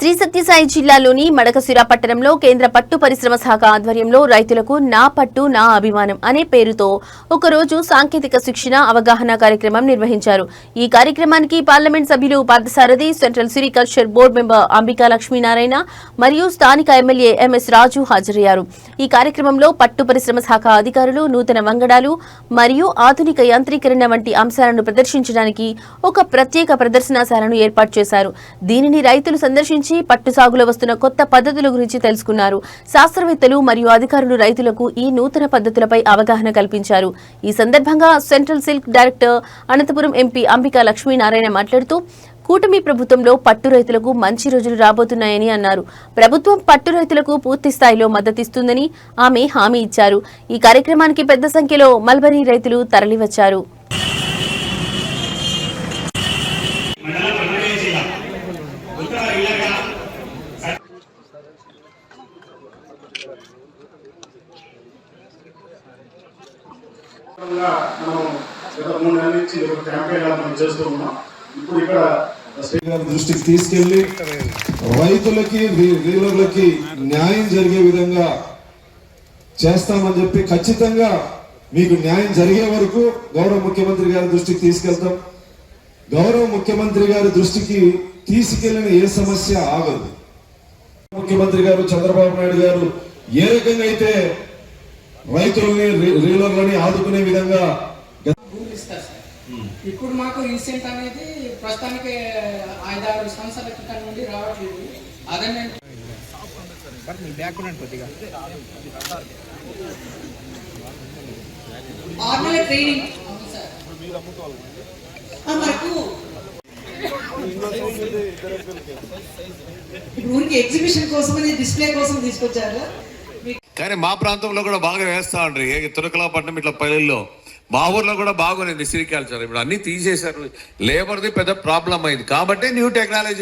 శ్రీ సత్యసాయి జిల్లాలోని మడకసిర పట్టణంలో కేంద్ర పట్టు పరిశ్రమ శాఖ ఆధ్వర్యంలో రైతులకు నా పట్టు నా అభిమానం అనే పేరుతో ఒకరోజు సాంకేతిక శిక్షణ అవగాహన కార్యక్రమం నిర్వహించారు. ఈ కార్యక్రమానికి పార్లమెంట్ సభ్యులు Parthasarathi central sericulture board member Ambika Lakshminarayana మరియు స్థానిక ఎమ్మెల్యే ఎంఎస్ రాజు హాజరయ్యారు. ఈ కార్యక్రమంలో పట్టు పరిశ్రమ శాఖ అధికారులు నూతన వంగడాలు మరియు ఆధునిక యాంత్రీకరణ వంటి అంశాలను ప్రదర్శించడానికి ఒక ప్రత్యేక ప్రదర్శనశాలను ఏర్పాటు చేశారు. దీనిని రైతులు సందర్శించి పట్టు సాగులో వస్తున్న కొత్త పద్ధతుల గురించి తెలుసుకున్నారు. శాస్త్రవేత్తలు మరియు అధికారులు రైతులకు ఈ నూతన పద్ధతులపై అవగాహన కల్పించారు. ఈ సందర్భంగా central silk director Anantapuram MP Ambika Lakshminarayana మాట్లాడుతూ కూటమి ప్రభుత్వంలో పట్టు రైతులకు మంచి రోజులు రాబోతున్నాయని అన్నారు. ప్రభుత్వం పట్టు రైతులకు పూర్తి స్థాయిలో మద్దతిస్తుందని ఆమె హామీ ఇచ్చారు. ఈ కార్యక్రమానికి పెద్ద సంఖ్యలో మల్బరీ రైతులు తరలివచ్చారు. మనం గత మూడు నెలల నుంచి ఒక క్యాంపెయిన్ మనం చేస్తూ ఉన్నాం. ఇప్పుడు ఇక్కడ దృష్టికి తీసుకెళ్ళి రైతులకి డీలర్లకి న్యాయం జరిగే విధంగా చేస్తామని చెప్పి ఖచ్చితంగా మీకు న్యాయం జరిగే వరకు గౌరవ ముఖ్యమంత్రి గారి దృష్టికి తీసుకెళ్తాం. గౌరవ ముఖ్యమంత్రి గారి దృష్టికి తీసుకెళ్ళిన ఏ సమస్య ఆగదు. ముఖ్యమంత్రి గారు చంద్రబాబు నాయుడు గారు ఏ రకంగా అయితే రైతులని రీలర్లని ఆదుకునే విధంగా గత భూములు ఇస్తారు సార్. ఇప్పుడు మాకు రీసెంట్ అనేది ప్రస్తుతానికి ఐదారు సంవత్సరాల క్రితం నుండి రావట్లేదు. అదే నేను ఆరు నెలల ట్రైనింగ్. అవును సార్. మనకు ఇప్పుడు ఊరికి ఎగ్జిబిషన్ కోసం డిస్ప్లే కోసం తీసుకొచ్చారు. కానీ మా ప్రాంతంలో కూడా బాగా వేస్తా ఉండ్రి. ఏ తురకలాపట్నం ఇట్లా పల్లెల్లో. మా ఊర్లో కూడా బాగుంది సిరికల్చర్ ఇప్పుడు అన్ని తీసేశారు. లేబర్ది పెద్ద ప్రాబ్లం అయింది. కాబట్టి న్యూ టెక్నాలజీ